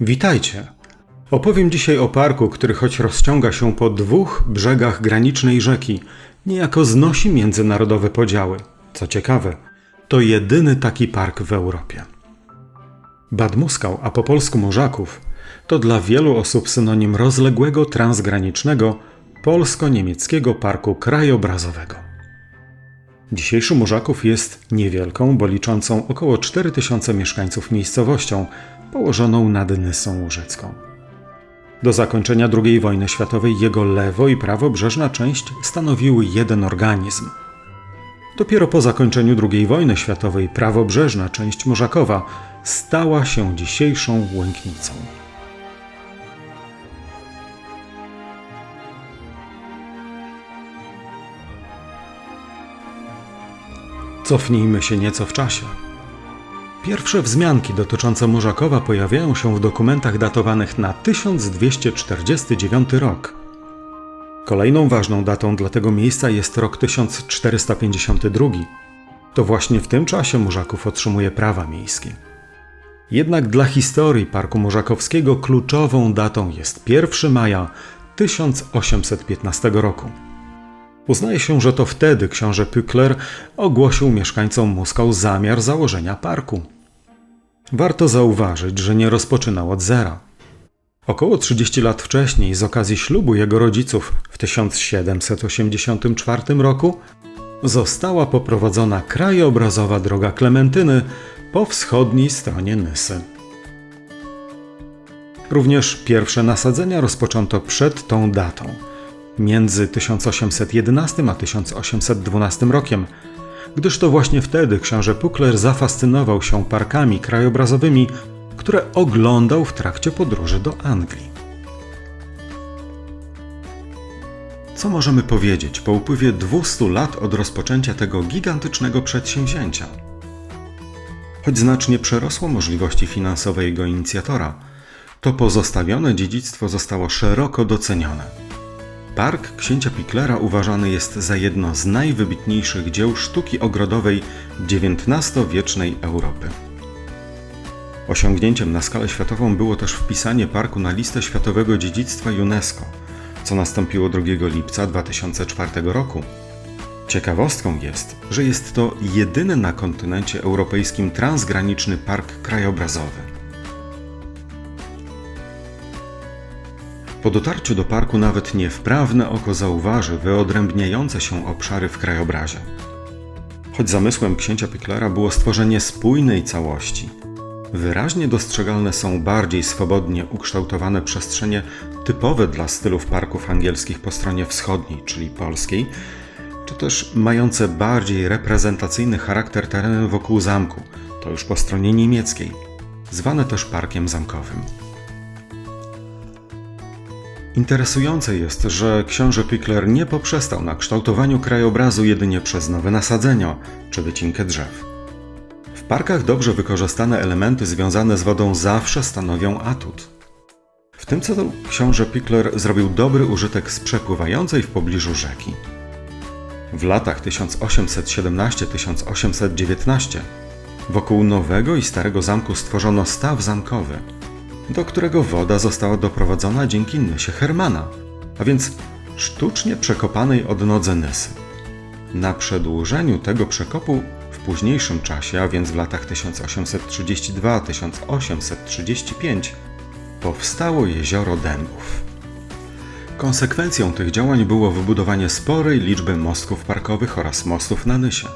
Witajcie! Opowiem dzisiaj o parku, który choć rozciąga się po dwóch brzegach granicznej rzeki, niejako znosi międzynarodowe podziały. Co ciekawe, to jedyny taki park w Europie. Bad Muskał, a po polsku Morzaków, to dla wielu osób synonim rozległego transgranicznego polsko-niemieckiego parku krajobrazowego. Dzisiejszy Morzaków jest niewielką, bo liczącą około 4000 mieszkańców miejscowością, położoną nad Nysą Łużycką. Do zakończenia II wojny światowej jego lewo i prawobrzeżna część stanowiły jeden organizm. Dopiero po zakończeniu II wojny światowej prawobrzeżna część Morzakowa stała się dzisiejszą Łęknicą. Cofnijmy się nieco w czasie. Pierwsze wzmianki dotyczące Morzakowa pojawiają się w dokumentach datowanych na 1249 rok. Kolejną ważną datą dla tego miejsca jest rok 1452. To właśnie w tym czasie Morzaków otrzymuje prawa miejskie. Jednak dla historii Parku Morzakowskiego kluczową datą jest 1 maja 1815 roku. Uznaje się, że to wtedy książę Pückler ogłosił mieszkańcom Moskał zamiar założenia parku. Warto zauważyć, że nie rozpoczynał od zera. Około 30 lat wcześniej, z okazji ślubu jego rodziców w 1784 roku, została poprowadzona krajobrazowa droga Klementyny po wschodniej stronie Nysy. Również pierwsze nasadzenia rozpoczęto przed tą datą – między 1811 a 1812 rokiem, gdyż to właśnie wtedy książę Pukler zafascynował się parkami krajobrazowymi, które oglądał w trakcie podróży do Anglii. Co możemy powiedzieć po upływie 200 lat od rozpoczęcia tego gigantycznego przedsięwzięcia? Choć znacznie przerosło możliwości finansowe jego inicjatora, to pozostawione dziedzictwo zostało szeroko docenione. Park księcia Picklera uważany jest za jedno z najwybitniejszych dzieł sztuki ogrodowej XIX-wiecznej Europy. Osiągnięciem na skalę światową było też wpisanie parku na listę światowego dziedzictwa UNESCO, co nastąpiło 2 lipca 2004 roku. Ciekawostką jest, że jest to jedyny na kontynencie europejskim transgraniczny park krajobrazowy. Po dotarciu do parku nawet niewprawne oko zauważy wyodrębniające się obszary w krajobrazie. Choć zamysłem księcia Picklera było stworzenie spójnej całości, wyraźnie dostrzegalne są bardziej swobodnie ukształtowane przestrzenie typowe dla stylów parków angielskich po stronie wschodniej, czyli polskiej, czy też mające bardziej reprezentacyjny charakter tereny wokół zamku, to już po stronie niemieckiej, zwane też parkiem zamkowym. Interesujące jest, że książę Pickler nie poprzestał na kształtowaniu krajobrazu jedynie przez nowe nasadzenia czy wycinkę drzew. W parkach dobrze wykorzystane elementy związane z wodą zawsze stanowią atut. W tym celu książę Pickler zrobił dobry użytek z przepływającej w pobliżu rzeki. W latach 1817-1819 wokół nowego i starego zamku stworzono staw zamkowy – do którego woda została doprowadzona dzięki Nysie Hermana, a więc sztucznie przekopanej odnodze Nysy. Na przedłużeniu tego przekopu w późniejszym czasie, a więc w latach 1832-1835, powstało jezioro Dębów. Konsekwencją tych działań było wybudowanie sporej liczby mostków parkowych oraz mostów na Nysie.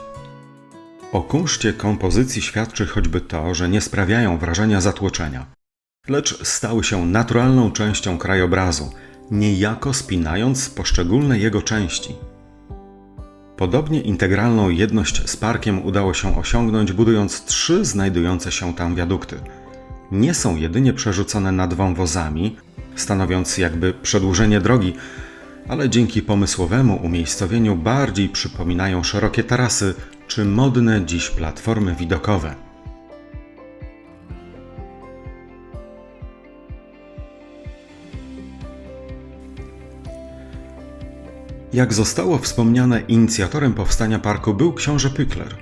O kunszcie kompozycji świadczy choćby to, że nie sprawiają wrażenia zatłoczenia lecz stały się naturalną częścią krajobrazu, niejako spinając poszczególne jego części. Podobnie integralną jedność z parkiem udało się osiągnąć, budując trzy znajdujące się tam wiadukty. Nie są jedynie przerzucone nad wąwozami, stanowiąc jakby przedłużenie drogi, ale dzięki pomysłowemu umiejscowieniu bardziej przypominają szerokie tarasy czy modne dziś platformy widokowe. Jak zostało wspomniane, inicjatorem powstania parku był książę Pückler.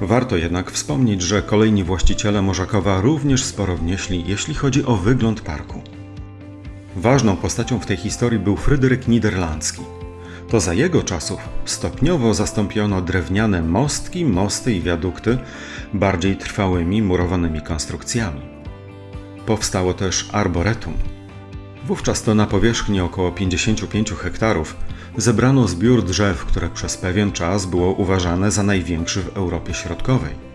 Warto jednak wspomnieć, że kolejni właściciele Morzakowa również sporo wnieśli, jeśli chodzi o wygląd parku. Ważną postacią w tej historii był Fryderyk Niderlandzki. To za jego czasów stopniowo zastąpiono drewniane mostki, mosty i wiadukty bardziej trwałymi murowanymi konstrukcjami. Powstało też arboretum. Wówczas to na powierzchni około 55 hektarów zebrano zbiór drzew, które przez pewien czas było uważane za największy w Europie Środkowej.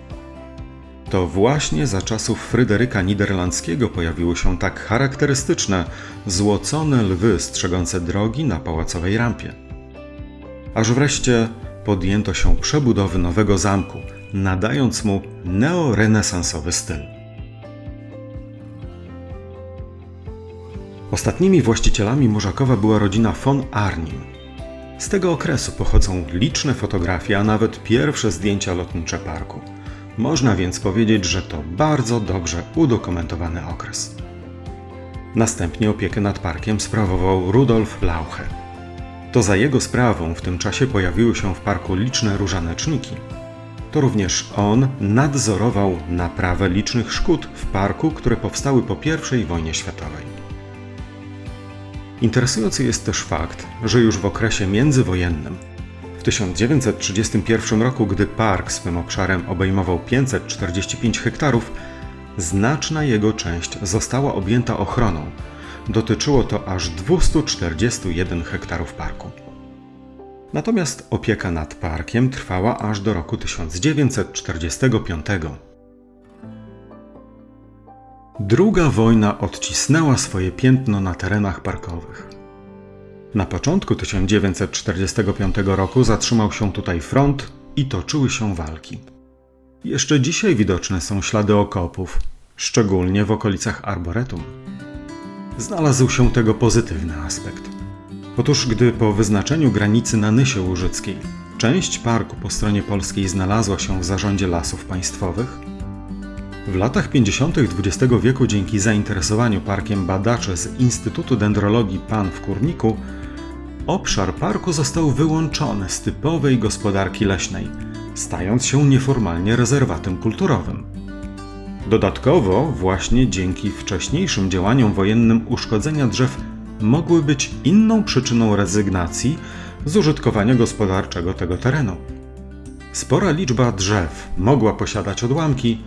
To właśnie za czasów Fryderyka Niderlandzkiego pojawiły się tak charakterystyczne, złocone lwy strzegące drogi na pałacowej rampie. Aż wreszcie podjęto się przebudowy nowego zamku, nadając mu neorenesansowy styl. Ostatnimi właścicielami Morzakowa była rodzina von Arnim. Z tego okresu pochodzą liczne fotografie, a nawet pierwsze zdjęcia lotnicze parku. Można więc powiedzieć, że to bardzo dobrze udokumentowany okres. Następnie opiekę nad parkiem sprawował Rudolf Lauche. To za jego sprawą w tym czasie pojawiły się w parku liczne różaneczniki. To również on nadzorował naprawę licznych szkód w parku, które powstały po I wojnie światowej. Interesujący jest też fakt, że już w okresie międzywojennym, w 1931 roku, gdy park swym obszarem obejmował 545 hektarów, znaczna jego część została objęta ochroną. Dotyczyło to aż 241 hektarów parku. Natomiast opieka nad parkiem trwała aż do roku 1945. Druga wojna odcisnęła swoje piętno na terenach parkowych. Na początku 1945 roku zatrzymał się tutaj front i toczyły się walki. Jeszcze dzisiaj widoczne są ślady okopów, szczególnie w okolicach Arboretum. Znalazł się tego pozytywny aspekt. Otóż, gdy po wyznaczeniu granicy na Nysie Łużyckiej część parku po stronie polskiej znalazła się w zarządzie lasów państwowych, w latach 50. XX wieku dzięki zainteresowaniu parkiem badaczy z Instytutu Dendrologii PAN w Kurniku, obszar parku został wyłączony z typowej gospodarki leśnej, stając się nieformalnie rezerwatem kulturowym. Dodatkowo, właśnie dzięki wcześniejszym działaniom wojennym uszkodzenia drzew mogły być inną przyczyną rezygnacji z użytkowania gospodarczego tego terenu. Spora liczba drzew mogła posiadać odłamki,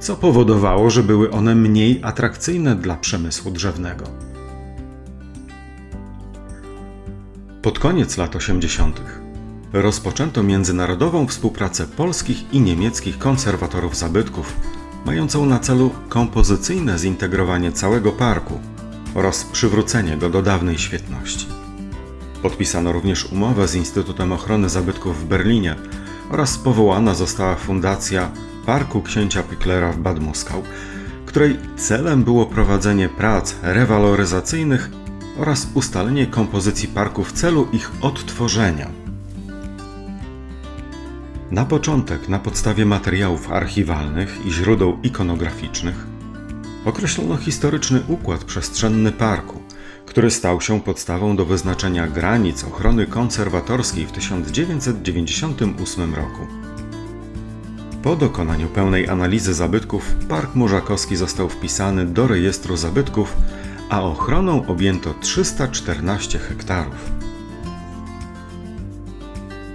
co powodowało, że były one mniej atrakcyjne dla przemysłu drzewnego. Pod koniec lat 80. rozpoczęto międzynarodową współpracę polskich i niemieckich konserwatorów zabytków, mającą na celu kompozycyjne zintegrowanie całego parku oraz przywrócenie go do dawnej świetności. Podpisano również umowę z Instytutem Ochrony Zabytków w Berlinie oraz powołana została Fundacja Parku Księcia Picklera w Bad Muskał, której celem było prowadzenie prac rewaloryzacyjnych oraz ustalenie kompozycji parku w celu ich odtworzenia. Na początek, na podstawie materiałów archiwalnych i źródeł ikonograficznych, określono historyczny układ przestrzenny parku, który stał się podstawą do wyznaczenia granic ochrony konserwatorskiej w 1998 roku. Po dokonaniu pełnej analizy zabytków, Park Murzakowski został wpisany do rejestru zabytków, a ochroną objęto 314 hektarów.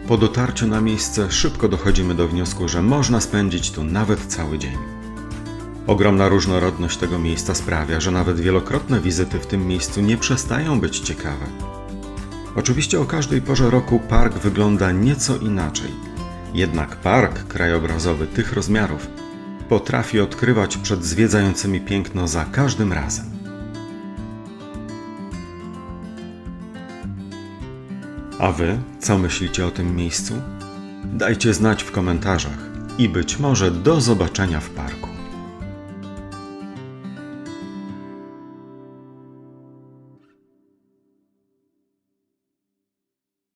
Po dotarciu na miejsce szybko dochodzimy do wniosku, że można spędzić tu nawet cały dzień. Ogromna różnorodność tego miejsca sprawia, że nawet wielokrotne wizyty w tym miejscu nie przestają być ciekawe. Oczywiście o każdej porze roku park wygląda nieco inaczej. Jednak park krajobrazowy tych rozmiarów potrafi odkrywać przed zwiedzającymi piękno za każdym razem. A wy, co myślicie o tym miejscu? Dajcie znać w komentarzach i być może do zobaczenia w parku.